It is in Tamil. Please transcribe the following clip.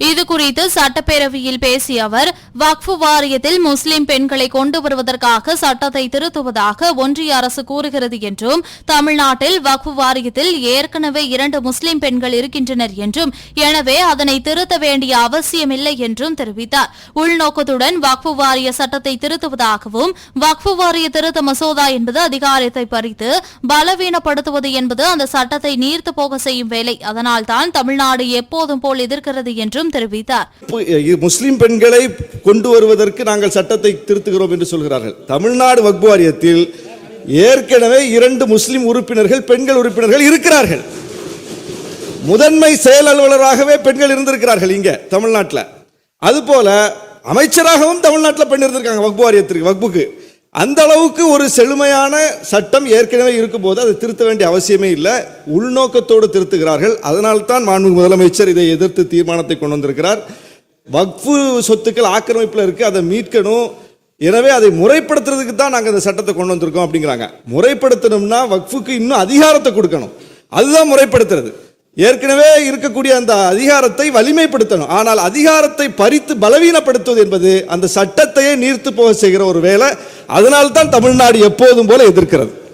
இது குறித்து சட்டப்பேரவையில் பேசிய அவர் வக்ஃபு வாரியத்தில் முஸ்லிம் பெண்களை கொண்டு வருவதற்காக சட்டத்தை திருத்துவதாக ஒன்றிய அரசு கூறுகிறது என்றும் தமிழ்நாட்டில் வக்ஃபு வாரியத்தில் ஏற்கனவே இரண்டு முஸ்லிம் பெண்கள் இருக்கின்றனர் என்றும் எனவே அதனை திருத்த வேண்டிய அவசியமில்லை என்றும் தெரிவித்தார். உள்நோக்கத்துடன் வக்ஃபு வாரிய சட்டத்தை திருத்துவதாகவும் வக்ஃபு வாரிய திருத்த மசோதா என்பது அதிகாரத்தை பறித்து பலவீனப்படுத்துவது என்பது அந்த சட்டத்தை நீர்த்து போக செய்யும் வேலை. அதனால்தான் தமிழ்நாடு எப்போதும் போல் எதிர்க்கிறது என்றும் தெரிவித்தார். முஸ்லிம் பெண்களை கொண்டு வருவதற்கு நாங்கள் சட்டத்தை திருத்துகிறோம் என்று சொல்கிறார்கள். தமிழ்நாடு வக்பு வாரியத்தில் ஏற்கனவே இரண்டு முஸ்லிம் உறுப்பினர்கள் பெண்கள் உறுப்பினர்கள் இருக்கிறார்கள். முதன்மை செயல் அலுவலராகவே பெண்கள் இருந்திருக்கிறார்கள் இங்க தமிழ்நாட்டில். அதுபோல அமைச்சராகவும் தமிழ்நாட்டில் பெண் இருந்திருக்காங்க வக்பு வாரியத்திற்கு வக்புக்கு. அந்த அளவுக்கு ஒரு செழுமையான சட்டம் ஏற்கனவே இருக்கும்போது அதை திருத்த வேண்டிய அவசியமே இல்லை. உள்நோக்கத்தோடு திருத்துகிறார்கள். அதனால்தான் மாண்பு முதலமைச்சர் இதை எதிர்த்து தீர்மானத்தை கொண்டு வந்திருக்கிறார். வக்ஃபு சொத்துக்கள் ஆக்கிரமிப்பில் இருக்குது அதை மீட்கணும். எனவே அதை முறைப்படுத்துறதுக்கு தான் நாங்கள் இந்த சட்டத்தை கொண்டு வந்திருக்கோம் அப்படிங்கிறாங்க. முறைப்படுத்தணும்னா வக்ஃபுக்கு இன்னும் அதிகாரத்தை கொடுக்கணும். அதுதான் முறைப்படுத்துறது. ஏற்கனவே இருக்கக்கூடிய அந்த அதிகாரத்தை வலிமைப்படுத்தணும். ஆனால் அதிகாரத்தை பறித்து பலவீனப்படுத்துவது என்பது அந்த சட்டத்தையே நீர்த்து போக செய்கிற ஒரு வேலை. அதனால்தான் தமிழ்நாடு எப்போதும் போல எதிர்க்கிறது.